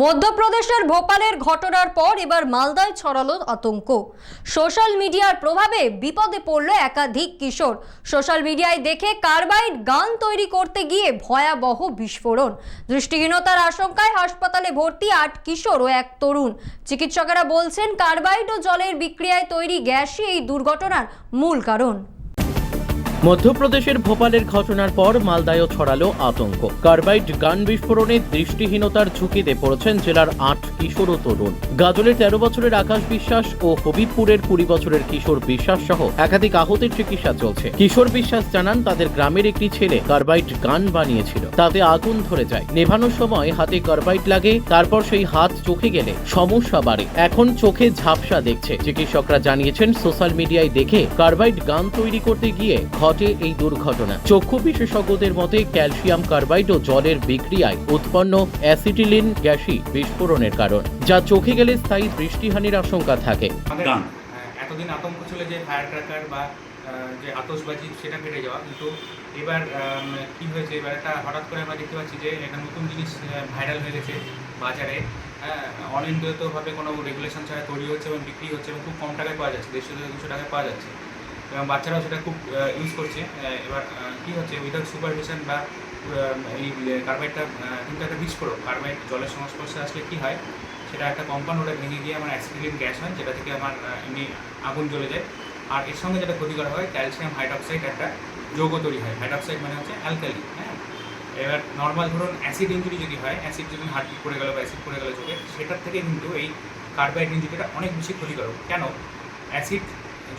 মধ্যপ্রদেশের ভোপালের ঘটনার পর এবার মালদায় ছড়ালো আতঙ্ক। সোশ্যাল মিডিয়ার প্রভাবে বিপদে পড়ল একাধিক কিশোর। সোশ্যাল মিডিয়ায় দেখে কার্বাইড গান তৈরি করতে গিয়ে ভয়াবহ বিস্ফোরণ। দৃষ্টিহীনতার আশঙ্কায় হাসপাতালে ভর্তি আট কিশোর ও এক তরুণ। চিকিৎসকেরা বলছেন, কার্বাইড ও জলের বিক্রিয়ায় তৈরি গ্যাসই এই দুর্ঘটনার মূল কারণ। মধ্যপ্রদেশের ভোপালের ঘটনার পর মালদায়ও ছড়ালো আতঙ্ক। কার্বাইড গান বিস্ফোরণে দৃষ্টিহীনতার ঝুঁকিতে পড়েছেন জেলার আট কিশোর ও তরুণ। গাজলের তেরো বছরের আকাশ বিশ্বাস ও হবিবপুরের কুড়ি বছরের কিশোর বিশ্বাস সহ একাধিক আহতের চিকিৎসা চলছে। কিশোর বিশ্বাস জানান, তাদের গ্রামের একটি ছেলে কার্বাইড গান বানিয়েছিল। তাতে আগুন ধরে যায়। নেভানোর সময় হাতে কার্বাইড লাগে, তারপর সেই হাত চোখে গেলে সমস্যা বাড়ে। এখন চোখে ঝাপসা দেখছে। চিকিৎসকরা জানিয়েছেন, সোশ্যাল মিডিয়ায় দেখে কার্বাইড গান তৈরি করতে গিয়ে ঘটে এই দুর্ঘটনা। চক্ষু বিশেষজ্ঞদের মতে ক্যালসিয়াম কার্বাইড ও জলের বিক্রিয়ায় উৎপন্ন অ্যাসিটিলিন গ্যাসই বিস্ফোরণের কারণ যা চোখে গেলে স্থায়ী দৃষ্টিহানির আশঙ্কা থাকে। হ্যাঁ, এতদিন আতঙ্ক ছিল যে ফায়ার ক্র্যাকার বা যে আতশবাজি সেটা কেটে যাওয়া। কিন্তু এবার কি হয়েছে? এবার একটা হঠাৎ করে আমরা দেখতে পাচ্ছি যে একটা নতুন জিনিস ভাইরাল হয়ে গেছে বাজারে। হ্যাঁ, অনিয়ন্ত্রিতভাবে কোনো রেগুলেশন ছাড়া তৈরি হচ্ছে এবং বিক্রি হচ্ছে এবং খুব কম টাকায় পাওয়া যাচ্ছে। দেড়শো থেকে দুশো টাকায় পাওয়া যাচ্ছে। এবং বাচ্চারাও সেটা খুব ইউজ করছে। এবার কি হচ্ছে উইদাউট সুপারভিশন বা এই কার্বাইডটা কিন্তু একটা বিস্ফোরক কার্বাইড জলের সংস্পর্শে আসলে কী হয়, সেটা একটা কম্পাউন্ড ওটা ভেঙে গিয়ে আমার অ্যাসিডিলিন গ্যাস হয়, যেটা থেকে আমার এমনি আগুন জ্বলে যায়। আর এর সঙ্গে যেটা ক্ষতিকর হয় ক্যালসিয়াম হাইড্রক্সাইড একটা যৌগ তৈরি হয়। হাইড্রক্সাইড মানে হচ্ছে অ্যালকালি হ্যাঁ? এবার নর্মাল ধরুন অ্যাসিড ইঞ্জুরি যদি হয় অ্যাসিড যদি হার্টবিট পড়ে গেল বা অ্যাসিড পড়ে গেল চোখে, সেটার থেকে কিন্তু এই কার্বাইড ইঞ্জুরিটা অনেক বেশি ক্ষতিকারক কেন? অ্যাসিড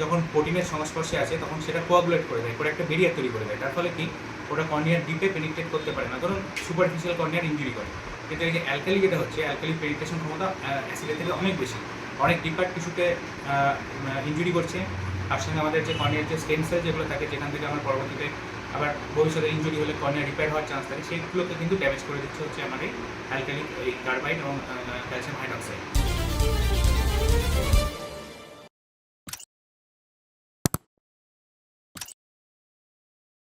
যখন প্রোটিনের সংস্পর্শে আছে তখন সেটা কোয়াগুলেট করে দেয়, করে একটা বেরিয়ার তৈরি করে দেয়। তার ফলে কি? ওটা কর্নিয়ার ডিপে পেনিট্রেট করতে পারে না। ধরুন সুপারফিশিয়াল কর্নিয়ার ইঞ্জুরি করে। কিন্তু এই যে অ্যালকালি যেটা হচ্ছে অ্যালকালি পেনিট্রেশন ক্ষমতা অ্যাসিডের থেকে অনেক বেশি। অনেক ডিপার টিস্যুতে ইঞ্জুরি করছে। তার সঙ্গে আমাদের যে কর্নিয়ার যে স্টেম সেল যেগুলো থাকে, যেখান থেকে আমার পরবর্তীতে আবার ভবিষ্যতে ইঞ্জুরি হলে কর্নিয়া রিপেয়ার হওয়ার চান্স থাকে, সেইগুলোকে কিন্তু ড্যামেজ করে দিচ্ছে হচ্ছে এই অ্যালকালি এই কার্বাইড এবং ক্যালসিয়াম হাইড্রক্সাইড